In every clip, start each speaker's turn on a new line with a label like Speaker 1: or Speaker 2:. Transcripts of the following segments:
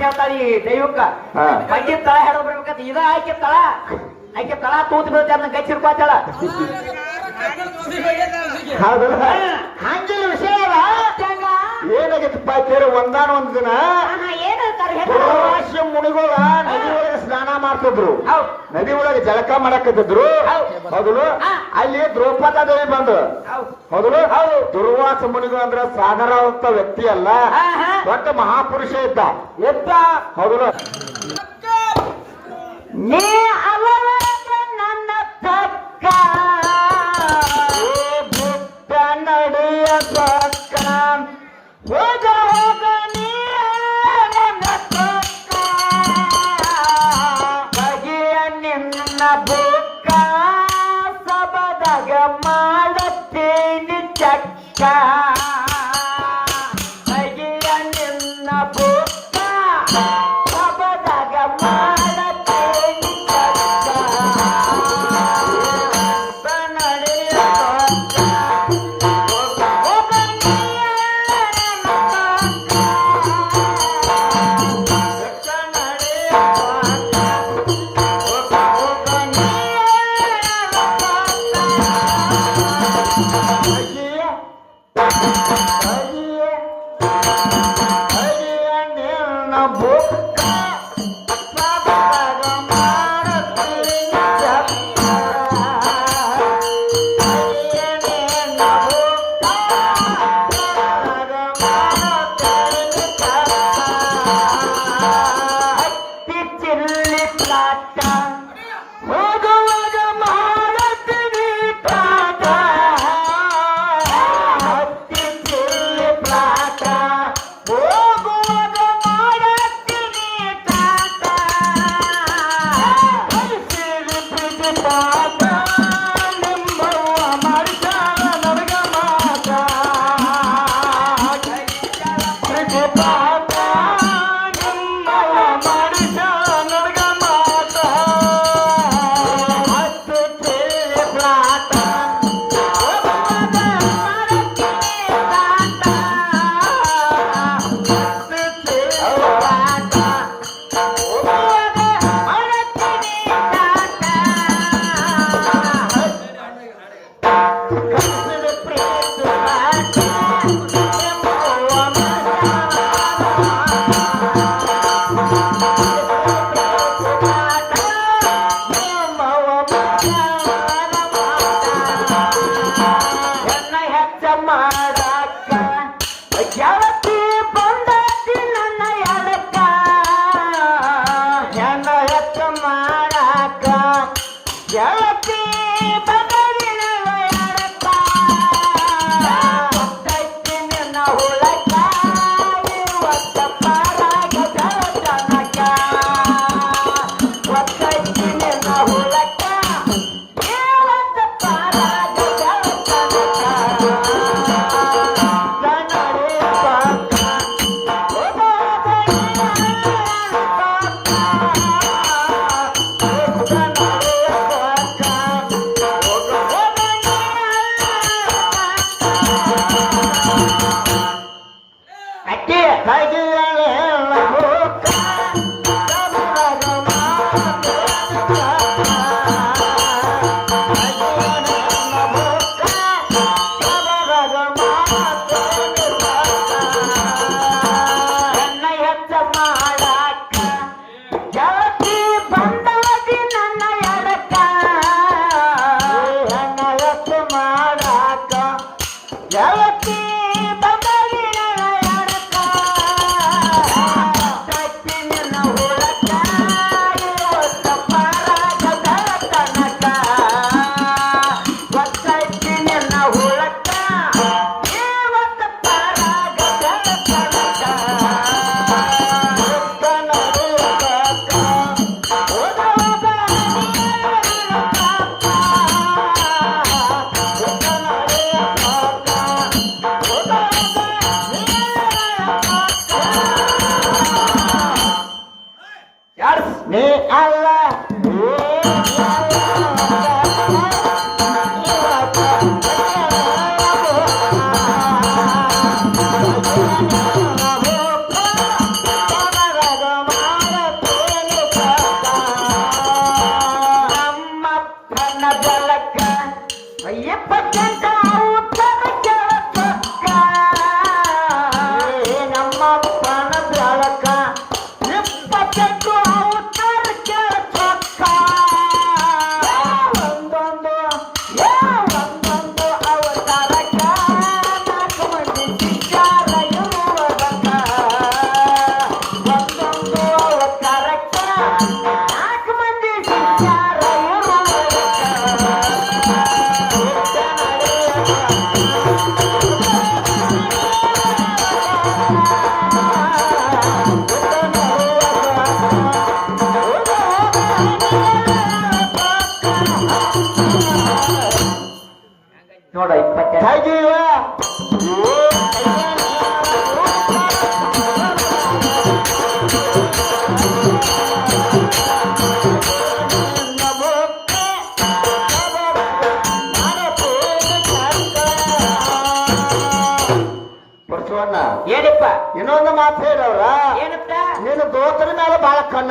Speaker 1: ಹೇಳ್ತಾಳ ಈ ದೈವಕ್ಕ. ಬಗ್ಗೆ ತಳ ಹೇಳೋ ಬರ್ಬೇಕಂತ ಇದ ಆಕೆ ತಳ ಆಕೆ ತಳ ತೂತ್ ಬೀಳ್ತೆ ಅದನ್ನ ಗಚ್ಚಿರ್ಕೋತಾಳ
Speaker 2: ಹೌದಲ್ಲ
Speaker 3: ಹಂಗಿಲ್ಲ ವಿಷಯ
Speaker 2: ಏನಾಗೈತಪ್ಪ ಕೇಳಿ ಒಂದಾನ ಒಂದ್ ದಿನ ಪೂರ್ವಾಶ್ಯ ಮುನಿಗಳ ನದಿ ಒಳಗೆ ಸ್ನಾನ ಮಾಡ್ತಿದ್ರು. ನದಿ ಒಳಗೆ ಜಳಕ ಮಾಡಕತ್ತಿದ್ರು.
Speaker 1: ಹೌದು.
Speaker 2: ಅಲ್ಲಿ ದ್ರೌಪದ ದೇವಿ ಬಂದು.
Speaker 1: ಹೌದು.
Speaker 2: ದುರ್ವಾಸ ಮುನಿಗಳು ಅಂದ್ರೆ ಸಾಧಾರಣ ವ್ಯಕ್ತಿ ಅಲ್ಲ. ದೊಡ್ಡ ಮಹಾಪುರುಷ ಇದ್ದ.
Speaker 1: ಎದ್ದ.
Speaker 2: ಹೌದು
Speaker 3: ನೀ ಅವರ ನನ್ನ ತಕ್ಕ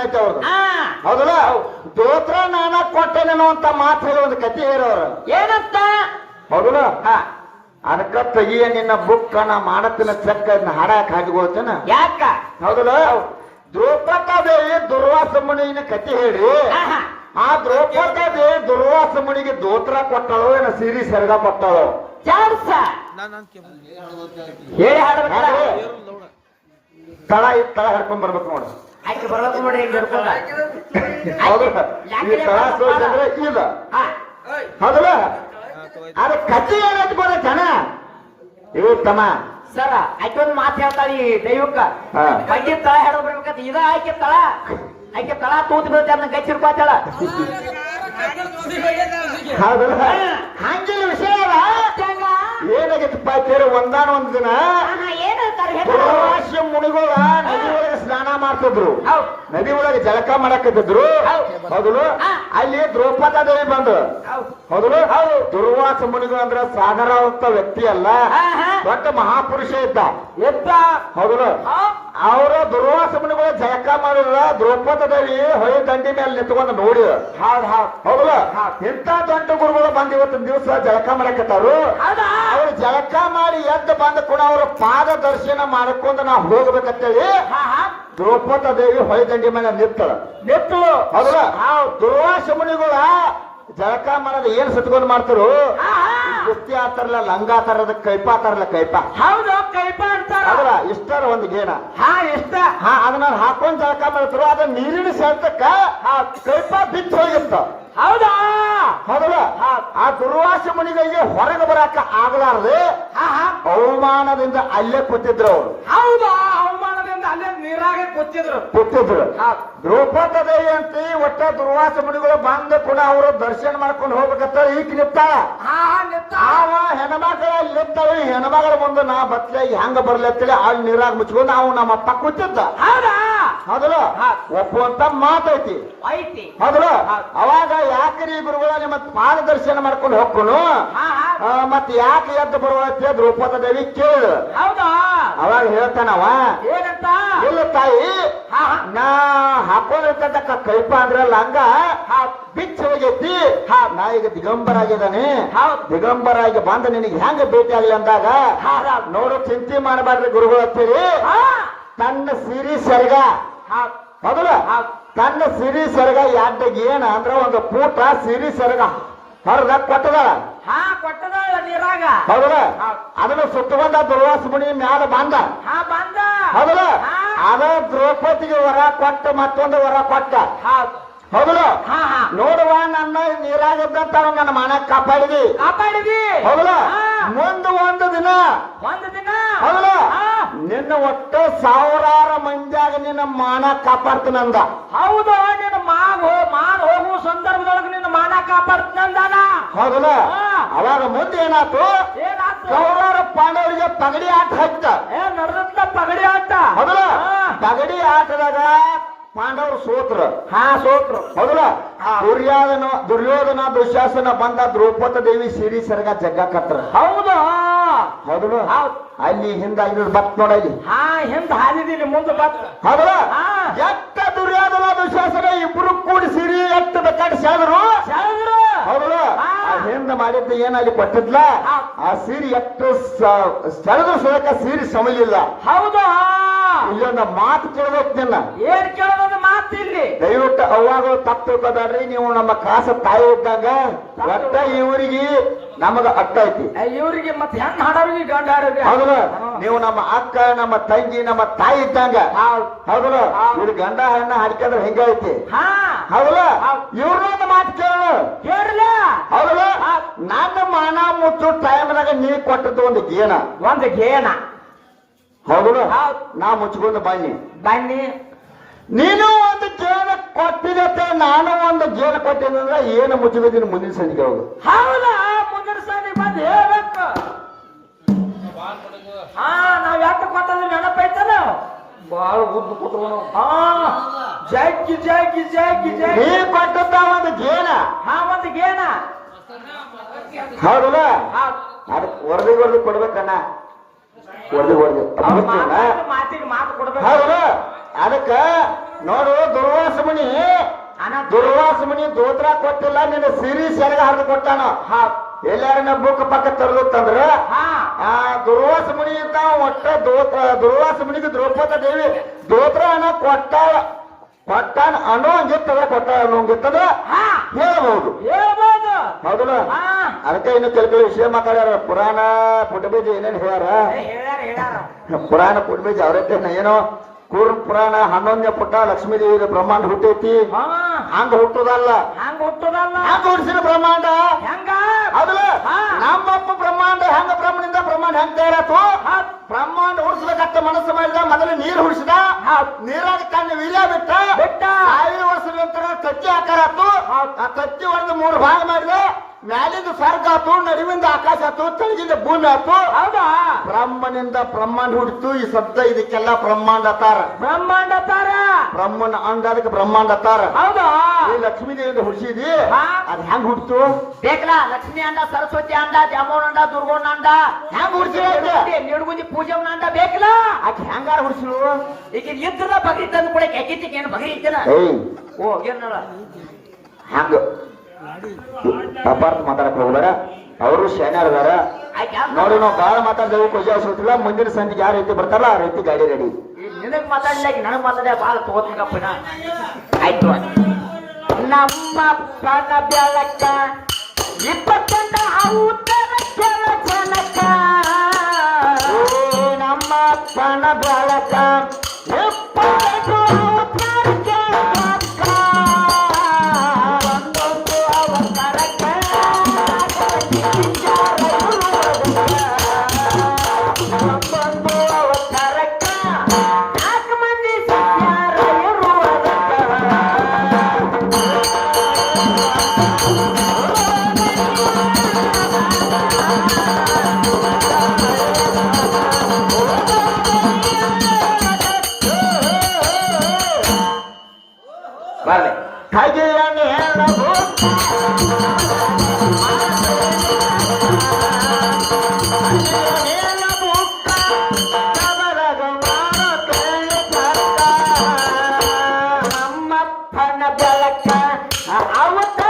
Speaker 2: ಕಣ್ಣೈತೆ ಅವ್ರದ್ದು ಹೌದಲ್ಲ? ದೋತ್ರ ನಾನ ಕೊಟ್ಟೆನೇನೋ ಅಂತ ಮಾತು ಹೇಳಿ ಒಂದು ಕತೆ ಹೇಳೋರು.
Speaker 3: ಏನಂತ?
Speaker 2: ಹೌದಲ್ಲ?
Speaker 3: ಹಾ.
Speaker 2: ಅದಕ್ಕ ತೆಗಿಯ ನಿನ್ನ ಬುಕ್ ನಾ ಮಾಡತ್ತಿನ ಚೆಕ್ ಅದನ್ನ ಹಾಡಕ್ ಹಾಕಿಗೋತೇನ?
Speaker 3: ಯಾಕ?
Speaker 2: ಹೌದಲ್ಲ? ದ್ರೌಪದಾದೇವಿ ದುರ್ವಾಸ ಮುನಿಗಿನ ಕತೆ ಹೇಳಿ.
Speaker 3: ಆಹಾ.
Speaker 2: ಆ ದ್ರೌಪದಾದೇವಿ ದುರ್ವಾಸ ಮುನಿಗೆ ದೋತ್ರ ಕೊಟ್ಟಳು ಏನ ಸೀರಿ ಸೆರಗ ಕೊಟ್ಟಳು?
Speaker 3: ಹೇಳಿ
Speaker 2: ಹಾಡ ತಳ ತಳ ಹರ್ಕೊಂಡ್ ಬರ್ಬೇಕು ನೋಡು.
Speaker 3: ಆಯ್ತು ಬರ್ಬೇಕು ನೋಡಿ ಹಿಂಗ್ ಹಿಡ್ಕೊಂಡ
Speaker 2: ಹೌದಲ್ಲ ಈ ತಳ ಸೋಜಂದ್ರೆ ಇಲ್ಲ. ಹೌದಲ್ಲ? ಅದ ಕತಿ ಏನಂತ ಬರ ಜನ? ಇವು ತಮ್ಮ.
Speaker 3: ಸರ ಆಕೆ ಒಂದ್ ಮಾತು ಹೇಳ್ತಾಳ ಈ ದೈವಕ್ಕ. ಬಗ್ಗೆ ತಳ ಹೇಳೋ ಬರ್ಬೇಕಂತ ಇದ ಆಕೆ ತಳ? ಆಕೆ ತಳ ತೂತ್ ಬೀಳ್ತ ಅದನ್ನ ಗಚ್ಚಿರ್ಕೋತಾಳ
Speaker 2: ಹೌದಲ್ಲ? ಹಂಗಿಲ್ಲ ವಿಷಯ ಏನಾಗೈತಪ್ಪ ಕೇಳಿ ಒಂದಾನ ಒಂದ್ ದಿನ ಪೂರ್ವಾಶ್ಯ ಮುನಿಗಳ ನದಿ ಒಳಗೆ ಸ್ನಾನ ಮಾಡ್ತಿದ್ರು. ನದಿ ಒಳಗೆ ಜಳಕ ಮಾಡಕತ್ತಿದ್ರು.
Speaker 3: ಹೌದ್.
Speaker 2: ಹೌದಲು ಅಲ್ಲಿ ದ್ರೌಪದ ದೇವಿ ಬಂದು.
Speaker 3: ಹೌದು.
Speaker 2: ಹೌದಲು ದುರ್ವಾಸ ಮುನಿಗಳು ಅಂದ್ರೆ ಸಾಧಾರಣ ವ್ಯಕ್ತಿ ಅಲ್ಲ. ದೊಡ್ಡ ಮಹಾಪುರುಷ ಇದ್ದ.
Speaker 3: ಎತ್ತ
Speaker 2: ಹೌದಲು
Speaker 3: ಹೌದ್.
Speaker 2: ಅವರ ದುರ್ವಾಸ ಮುನಿಗಳು ಜಳಕ ಮಾಡಿದ್ರ ದ್ರೌಪದ ದೇವಿ ಹೊಳೆ ದಂಡಿ ಮೇಲೆ ನಿಂತ್ಕೊಂಡು ನೋಡಿ.
Speaker 3: ಹೌದ್ ಹೌದ್
Speaker 2: ಹೌದಲ್ಲ? ಇಂತ ದೊಡ್ಡ ಗುರುಗಳು ಬಂದ ಇವತ್ತಿನ ದಿವಸ ಜಳಕ ಮಾಡಕತ್ತಾರು? ಅವ್ರು ಜಳಕ ಮಾಡಿ ಎದ್ದು ಬಂದ ಕೂಡ ಅವ್ರ ಪಾದ ದರ್ಶನ ಮಾಡ್ಕೊಂಡು ನಾವು ಹೋಗ್ಬೇಕಂತೇಳಿ ದ್ರೌಪದ ದೇವಿ ಹೊಳೆ ದಂಡಿ ಮೇಲೆ ನಿಂತಳ
Speaker 3: ನಿಂತಳು.
Speaker 2: ಹೌದಲ್ಲ? ದುರ್ವಾಸ ಮುನಿಗಳ ಜಳಕ ಮಾಡೋದು ಏನ್ ಸತ್ಕೊಂಡು ಮಾಡ್ತಾರು? ಕುಸ್ತಿ ಆತಾರಲ್ಲ ಲಂಗ ಆತಾರದ ಕೈಪ ಆತಾರಲ್ಲ ಕೈಪ.
Speaker 3: ಹೌದು ಕೈಪ ಅಂತಾರ.
Speaker 2: ಇಷ್ಟ ಇಷ್ಟರ ಒಂದು ಗೇಣ
Speaker 3: ಹಾ ಇಷ್ಟ.
Speaker 2: ಹಾ ಅದನ್ನ ಹಾಕೊಂಡ್ ಜಳಕ ಮಾಡ್ತಾರು ಅದ ನೀರಿನ ಸೆಳ್ತಕ್ಕ ಆ ಕೈಪ ಬಿಚ್ಚ ಹೋಗಿತ್ತ.
Speaker 3: ಹೌದಾ?
Speaker 2: ಹೌದಲ್ಲ? ಆ ದುರ್ವಾಸ ಮುನಿಗಳಿಗೆ ಹೊರಗೆ ಬರಾಕ ಆಗಲಾರದೆ ಅವಮಾನದಿಂದ ಅಲ್ಲೇ ಕೂತಿದ್ರು ಅವರು.
Speaker 3: ಹೌದಾ? ಅವಮಾನದಿಂದ ಅಲ್ಲೇ ನೀರಾಗೆ ಕೂತಿದ್ರು.
Speaker 2: ಕೂತಿದ್ರು. ದ್ರೌಪದ ದೇವಿ ಅಂತ ಒಟ್ಟ ದುರ್ವಾಸ ಮುನಿಗಳು ಬಂದ ಕೂಡ ಅವರು ದರ್ಶನ ಮಾಡ್ಕೊಂಡು ಹೋಗ್ಬೇಕಂತ ಈಗ ನಿಂತಾಳ
Speaker 3: ಹಾ ಹಾ ನಿಂತ
Speaker 2: ಆವ ಹೆಣ್ಮಗಳ ನಿಂತವ ಹೆಣ್ಮಗಳ ಮುಂದೆ ನಾ ಬತ್ಲೆ ಹೆಂಗ ಬರ್ಲಿ ಅಂತೇಳಿ ಅಲ್ಲಿ ನೀರಾಗ ಮುಚ್ಕೊಂಡು ನಾವು ನಮ್ಮ ಅಪ್ಪ ಕೂತಿದ್ದ ಹೌದಲ್ಲ ಒಪ್ಪುವಂತ ಮಾತೈತಿ. ಹೌದಲ್ಲ ಅವಾಗ ಯಾಕ್ರಿ ಗುರುಗಳ ನಿಮ್ಮ ಪಾದದರ್ಶನ ಮಾಡ್ಕೊಂಡು ಹೋಗ್ಕೊನು
Speaker 3: ಹಾ ಹಾ.
Speaker 2: ಆ, ಮತ್ ಯಾಕೆ ಎದ್ದು ಬರುವ ದ್ರೌಪದ ದೇವಿ ಕೇಳು
Speaker 3: ಹೌದಾ?
Speaker 2: ಅವಾಗ ಹೇಳ್ತಾನವ
Speaker 3: ಏನಂತ?
Speaker 2: ಇಲ್ಲ ತಾಯಿ ನಾ ಹಾಕೊಂಡಿರ್ತಕ್ಕ ಕಲ್ಪ ಅಂದ್ರಲ್ಲ ಹಂಗ ಬಿಚ್ಚ ಹೋಗೈತಿ. ನಾ ಈಗ ದಿಗಂಬರ ಆಗಿದ್ದಾನೆ. ದಿಗಂಬರ ಆಗಿ ಬಂದ ನಿನಗೆ ಹೆಂಗ ಭೇಟಿ ಆಗ್ಲಿ ಅಂದಾಗ
Speaker 3: ಹಾ, ಹಾ.
Speaker 2: ನೋಡು ಚಿಂತೆ ಮಾಡಬಾರ್ರಿ ಗುರುಗಳು ಅಂತೇಳಿ.
Speaker 3: ಹಾ.
Speaker 2: ತನ್ನ ಸಿರಿ ಸರ್ಗ.
Speaker 3: ಹಾ.
Speaker 2: ಹೌದಲ್ಲ ತನ್ನ ಸಿರಿ ಸರ್ಗ ಯಾಡ್ಡಗ್ ಏನ ಅಂದ್ರ ಒಂದು ಪೂಟ ಸಿರಿ ಸೆರಗ ಹೊರಗ ಕೊಟ್ಟದ
Speaker 3: ಹಾ ಕೊಟ್ಟದ ನೀರಾಗ.
Speaker 2: ಹೌದಲ್ಲ?
Speaker 3: ಹೌದ್.
Speaker 2: ಅದನ್ನ ಸುತ್ತಕೊಂಡ ದುರ್ವಾಸ ಮುನಿ ಮ್ಯಾಲ ಬಂದ.
Speaker 3: ಹಾ ಬಂದ.
Speaker 2: ಹೌದಲ್ಲ. ಅದ ದ್ರೌಪದಿಗೆ ವರ ಕೊಟ್ಟ ಮತ್ತೊಂದು ವರ ಕೊಟ್ಟ.
Speaker 3: ಹೌದು.
Speaker 2: ಹೌದಲ್ಲ?
Speaker 3: ಹಾ ಹಾ.
Speaker 2: ನೋಡುವ ನನ್ನ ನೀರಾಗಿದ್ದಂತ ನನ್ನ ಮನ ಕಾಪಾಡಿದಿ.
Speaker 3: ಕಾಪಾಡಿದಿ.
Speaker 2: ಹೌದಲ್ಲ?
Speaker 3: ಒಂದು
Speaker 2: ಮುಂದೆ ಒಂದು ದಿನ.
Speaker 3: ಒಂದು ದಿನ.
Speaker 2: ಹೌದಲ್ಲ. ನಿನ್ನ ಒಟ್ಟು ಸಾವಿರಾರು ಮಂದಿಯಾಗ ನಿನ್ನ ಮಾನ ಕಾಪಾಡ್ತೀನಂದ.
Speaker 3: ಹೌದು ನಿನ್ನ ಮಾಗು ಮಾ ಸಂದರ್ಭದೊಳಗೆ ನಿನ್ನ ಮಾನ ಕಾಪಾಡ್ತಾನ
Speaker 2: ಹೌದಲ್ಲ. ಅವಾಗ ಮುಂದೆ ಏನಾತು
Speaker 3: ಏನಾತು
Speaker 2: ಕೌರವರ ಪಾಂಡವರಿಗೆ ಪಗಡಿ ಆಟ ಹಚ್ಚ.
Speaker 3: ಏ ನಡೆದತ್ತ ಪಗಡಿ ಆಟ?
Speaker 2: ಹೌದಲ್ಲ. ಪಗಡಿ ಆಟದಾಗ ಪಾಂಡವರು ಸೋತ್ರ.
Speaker 3: ಹಾ ಸೋತ್ರ.
Speaker 2: ಹೌದಲ್ಲ? ದುರ್ಯೋಧನ ದುರ್ಯೋಧನ ದುಶಾಸನ ಬಂದ ದ್ರೌಪದ ದೇವಿ ಸಿರಿ ಜಗ್ಗ ಜಗ್ಗಾಕತ್ರ
Speaker 3: ಹೌದು
Speaker 2: ಹೌದಲ್ಲ?
Speaker 3: ಹೌದ್.
Speaker 2: ಅಲ್ಲಿ ಹಿಂದ ಇದ್ರ ಬತ್ ನೋಡ ಇಲ್ಲಿ.
Speaker 3: ಹಾ ಹಿಂದ ಹಾದಿದೀನಿ ಮುಂದೆ ಬತ್.
Speaker 2: ಹೌದಲ್ಲ. ಎತ್ತ ದುರ್ಯೋಧನ ದುಶಾಸನ ಇಬ್ರು ಕೂಡಿ ಸಿರಿ ಎತ್ತ ಬೇಕಾದ್ರೆ ಸೆಳೆದ್ರು
Speaker 3: ಸೆಳೆದ್ರು
Speaker 2: ಹೌದಲ್ಲ
Speaker 3: ಹಾ.
Speaker 2: ಆ ಮಾಡಿದ್ದ ಏನ್ ಅಲ್ಲಿ ಕೊಟ್ಟಿದ್ಲ. ಆ ಸೀರೆ ಎಷ್ಟು ಸೆಳೆದ್ರು ಸೋಕ ಸೀರೆ ಸಮಲಿಲ್ಲ.
Speaker 3: ಹೌದಾ?
Speaker 2: ಇಲ್ಲೊಂದ ಮಾತು ಕೇಳ್ಬೇಕು ನಿನ್ನ.
Speaker 3: ಏನ್ ಕೇಳೋದು ಇಲ್ಲಿ
Speaker 2: ದಯವಿಟ್ಟು ಅವಾಗ ತಪ್ಪು ತಿಳ್ಕೊಬೇಡ್ರಿ. ನೀವು ನಮ್ಮ ಕಾಸ ತಾಯಿ ಇದ್ದಾಗ ಒಟ್ಟ ಇವರಿಗೆ ನಮಗ ಅಟ್ಟ ಐತಿ.
Speaker 3: ಇವರಿಗೆ ಮತ್ತೆ ಹೆಂಗ್ ಹಾಡೋರಿಗೆ ಗಂಡ ಹಾಡೋರಿಗೆ
Speaker 2: ಹೌದಲ್ಲ? ನೀವು ನಮ್ಮ ಅಕ್ಕ ನಮ್ಮ ತಂಗಿ ನಮ್ಮ ತಾಯಿ ಇದ್ದಂಗ.
Speaker 3: ಹೌದ್.
Speaker 2: ಹೌದಲ್ಲ?
Speaker 3: ಹೌದ್.
Speaker 2: ಇವ್ರ ಗಂಡ ಹಣ್ಣ ಹಾಡ್ಕೊಂಡ್ರೆ ಹೆಂಗ ಐತಿ?
Speaker 3: ಹಾ.
Speaker 2: ಹೌದಲ್ಲ?
Speaker 3: ಇವ್ರ
Speaker 2: ಇವ್ರನ್ನೊಂದು ಮಾತು ಕೇಳು
Speaker 3: ಕೇಳಲ್ಲ
Speaker 2: ಹೌದಲ್ಲ?
Speaker 3: ಹೌದ್.
Speaker 2: ನನ್ನ ಮಾನ ಮುಚ್ಚು ಟೈಮ್ನಾಗ ನೀ ಕೊಟ್ಟದ್ದು ಒಂದು ಗೇನ.
Speaker 3: ಒಂದು ಗೇನ.
Speaker 2: ಹೌದಲ್ಲ?
Speaker 3: ಹೌದ್.
Speaker 2: ನಾ ಮುಚ್ಕೊಂಡು ಬನ್ನಿ.
Speaker 3: ಬನ್ನಿ.
Speaker 2: ನೀನು ಜೇನ ಕೊಟ್ಟಿರತ್ತೆ ನಾನು ಒಂದು ಜೇನ ಕೊಟ್ಟಿದ್ದೆ ಅಂದ್ರೆ ಏನು ಮುಚ್ಚಬೇಕು ಮುಂದಿನ ಸಂಜೆಗೆ ಹೋಗು
Speaker 3: ಹೌದಾ? ಮುಂದಿನ ಸಂಜೆ ಬಂದು ಹೇಳ್ಬೇಕು. ಹಾ ನಾವ್ ಯಾಕೆ ಕೊಟ್ಟದ ನೆನಪೈತನ ಬಾಳ ಉದ್ದು ಕೊಟ್ಟವನ
Speaker 2: ಹಾ
Speaker 3: ಜಾಕಿ ಜಾಕಿ ಜಾಕಿ
Speaker 2: ಜಾಕಿ
Speaker 3: ನೀ
Speaker 2: ಕೊಟ್ಟದ್ದ ಒಂದು ಜೇನ
Speaker 3: ಹಾ ಒಂದು ಗೇನ.
Speaker 2: ಹೌದಲ್ಲ? ಅದಕ್ಕೆ ವರದಿ ವರದಿ ಕೊಡ್ಬೇಕಣ್ಣ.
Speaker 3: ಹೊಡೆದು ಕೊಡ್ಬೇಕು.
Speaker 2: ಹೌದು. ಅದಕ್ಕ ನೋಡು ದುರ್ವಾಸ ಮುನಿ
Speaker 3: ಅಣ್ಣ
Speaker 2: ದುರ್ವಾಸ ಮುನಿ ದೋತ್ರ ಕೊಟ್ಟಿಲ್ಲ ನಿನ್ನ ಸಿರಿ ಸೆರಗ ಹರಿದು ಕೊಟ್ಟಾನ.
Speaker 3: ಹಾ.
Speaker 2: ಎಲ್ಲಾರನ್ನ ಬುಕ್ ಪಕ್ಕ ತರದತ್ತಂದ್ರ
Speaker 3: ಹಾ.
Speaker 2: ಆ ದುರ್ವಾಸ ಮುನಿ ಇದ್ದ ಒಟ್ಟ ದೋತ್ರ ದುರ್ವಾಸ ಮುನಿಗೆ ದ್ರೌಪದ ದೇವಿ ದೋತ್ರ ಅನ್ನ ಕೊಟ್ಟಾಳ. ಕೊಟ್ಟಾನ ಅನು ಹಂಗಿತ್ತದ ಕೊಟ್ಟಾಳ ಅನು ಹಂಗಿತ್ತದ
Speaker 3: ಹಾ.
Speaker 2: ಹೇಳಬಹುದು
Speaker 3: ಹೇಳ್ಬೋದು.
Speaker 2: ಹೌದಲ್ಲ? ಅದಕ್ಕೆ ಇನ್ನು ಕೆಲ ಕೆಲ ವಿಷಯ ಮಾತಾಡ್ಯಾರ. ಪುರಾಣ ಪುಟಬೀಜ ಏನೇನ್ ಹೇಳ್ಯಾರ? ಪುರಾಣ ಪುಟಬೀಜ ಅವ್ರೈತೆ ಏನೋ? ಕೂರ್ಮ ಪುರಾಣ ಹನ್ನೊಂದನೇ ಪುಟ ಲಕ್ಷ್ಮೀ ದೇವಿ ಬ್ರಹ್ಮಾಂಡ ಹುಟ್ಟೈತಿ.
Speaker 3: ಹಾ.
Speaker 2: ಹಂಗ ಹುಟ್ಟುದಲ್ಲ.
Speaker 3: ಹಂಗ ಹುಟ್ಟುದಲ್ಲ.
Speaker 2: ಹಂಗ ಹುಟ್ಟಿಸಿದ ಬ್ರಹ್ಮಾಂಡ.
Speaker 3: ಹೆಂಗ? ಅದಲ್ಲ.
Speaker 2: ನಮ್ಮಪ್ಪ ಬ್ರಹ್ಮಾಂಡ ಹೆಂಗ ಬ್ರಹ್ಮನಿಂದ ಬ್ರಹ್ಮಾಂಡ ಹೆಂಗ ತಯಾರಾತು ಬ್ರಹ್ಮಾಂಡ ಹುಡ್ಸ್ಬೇಕಂತ ಮನಸ್ಸು ಮಾಡಿದ ಮೊದಲು ನೀರು ಹುಡ್ಸಿದ ನೀರಾಗ ಕಣ್ಣು ವೀರ್ಯ ಬಿಟ್ಟ.
Speaker 3: ಬಿಟ್ಟ.
Speaker 2: ಸಾವಿರ ವರ್ಷದ ನಂತರ ಕಚ್ಚಿ ಆಕಾರ ಆತು ಆ ಕಚ್ಚಿ ಹೊಡೆದು ಮೂರು ಭಾಗ ಮಾಡಿದ. ಮ್ಯಾಲಿಂದ ಸ್ವರ್ಗ ಆತು ನಡುವಿಂದ ಆಕಾಶ ಆತು ತಳಗಿಂದ ಭೂಮಿ ಆತು.
Speaker 3: ಹೌದಾ?
Speaker 2: ಬ್ರಹ್ಮನಿಂದ ಬ್ರಹ್ಮಾಂಡ ಹುಡ್ತು ಈ ಶಬ್ದ ಇದಕ್ಕೆಲ್ಲ ಬ್ರಹ್ಮಾಂಡ ತಾರ
Speaker 3: ಬ್ರಹ್ಮಾಂಡ ತಾರ
Speaker 2: ಬ್ರಹ್ಮನ ಅಂಡ ಅದಕ್ಕೆ ಬ್ರಹ್ಮಾಂಡ ತಾರ
Speaker 3: ಹೌದಾ?
Speaker 2: ಈ ಲಕ್ಷ್ಮೀ ದೇವಿಯಿಂದ ಹುಡ್ಸಿದಿ. ಅದ್ ಹೆಂಗ್ ಹುಡ್ತು
Speaker 3: ಬೇಕಲ್ಲ ಲಕ್ಷ್ಮಿ ಅಂಡ ಸರಸ್ವತಿ ಅಂಡ ಜಾಮೂನ್ ಅಂಡ ದುರ್ಗೋಣ ಅಂಡ
Speaker 2: ಹೆಂಗ್ ಹುಡ್ಸಿ
Speaker 3: ನಿಡುಗುಂಜಿ ಪೂಜೆ ಅಂಡ ಬೇಕಲ್ಲ?
Speaker 2: ಆಕೆ ಹೆಂಗಾರ ಹುಡ್ಸಲು
Speaker 3: ಈಗ ಇದ್ರ ಬಗ್ರಿ ತಂದು ಕೂಡ ಕೆಕ್ಕಿತ್ತಿಗೆ ಏನು ಬಗ್ರಿ ಇದ್ದೀನ
Speaker 2: ಏಯ್
Speaker 3: ಓ ಏನ್
Speaker 2: ಹಂಗ? ಅಪಾರ್ಥ ಮಾತಾಡಕ್ ಹೋಗ್ಬೇಡ. ಅವರು ಶಾನ್ಯಾರ ಅದಾರ. ನೋಡಿ ನಾವು ಬಾಳ ಮಾತಾಡ್ದೇವು ಖುಷಿ ಅನ್ಸೋತಿಲ್ಲ ಮುಂದಿನ ಸಂಜೆಗೆ ಯಾವ ರೀತಿ ಬರ್ತಾರಲ್ಲ ಆ ರೀತಿ ಗಾಡಿ ರೆಡಿ
Speaker 3: ನಿನಗ್ ಮಾತಾಡ್ಲಿಲ್ಲ ನನಗೆ ನನಗ್ ಮಾತಾಡ ಬಾಳ ತಗೋತೀನಪ್ಪ ನಾ ಆಯ್ತು ನಮ್ಮ ಕಣ್ಣ ಬೆಳಕ ಇಪ್ಪತ್ತೊಂದ ಉತ್ತರ ಜನಕ
Speaker 2: ನಮ್ಮ ಪಣ ಬಾಳಕ I
Speaker 4: will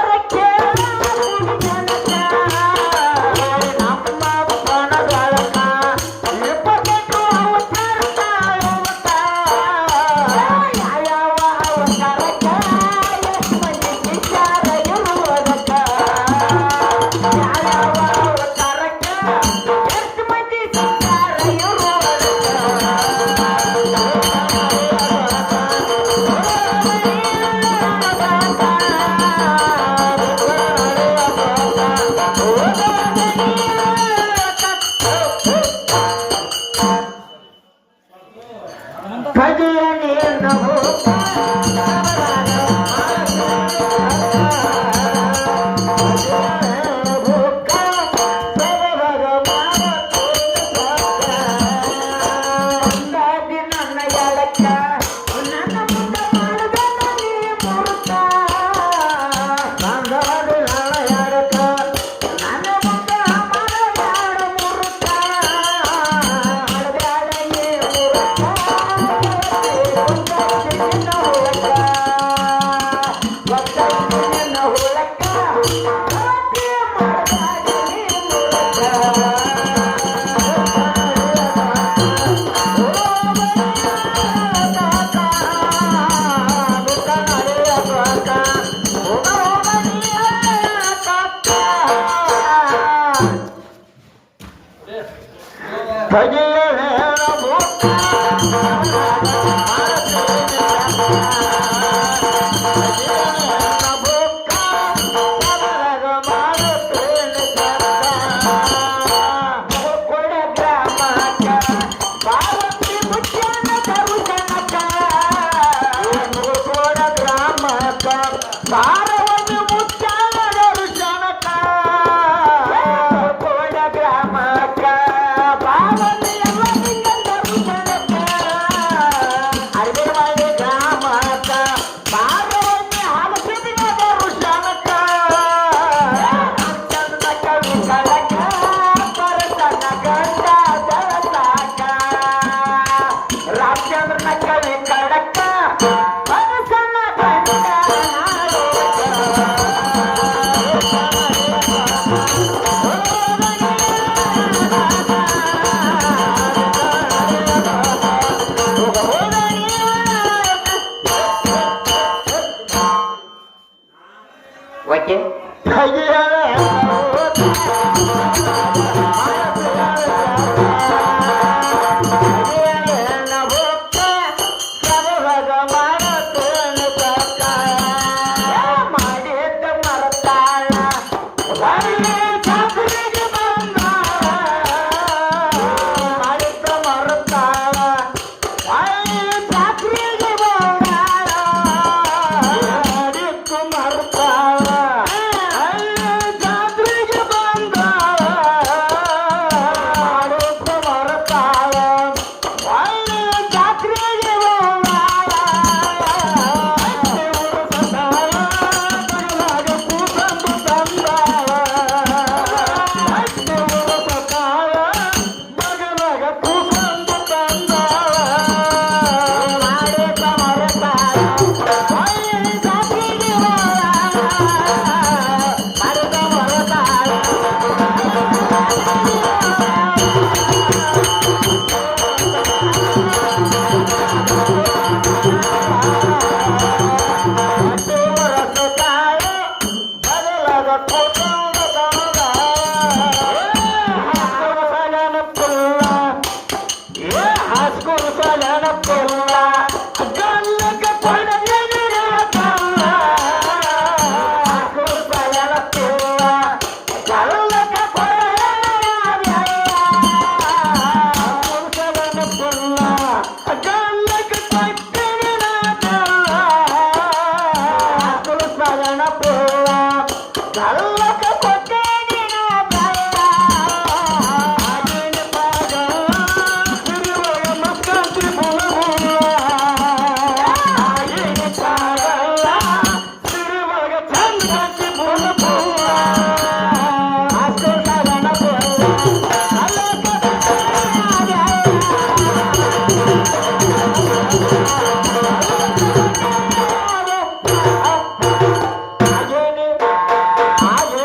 Speaker 2: ধ্বনি आज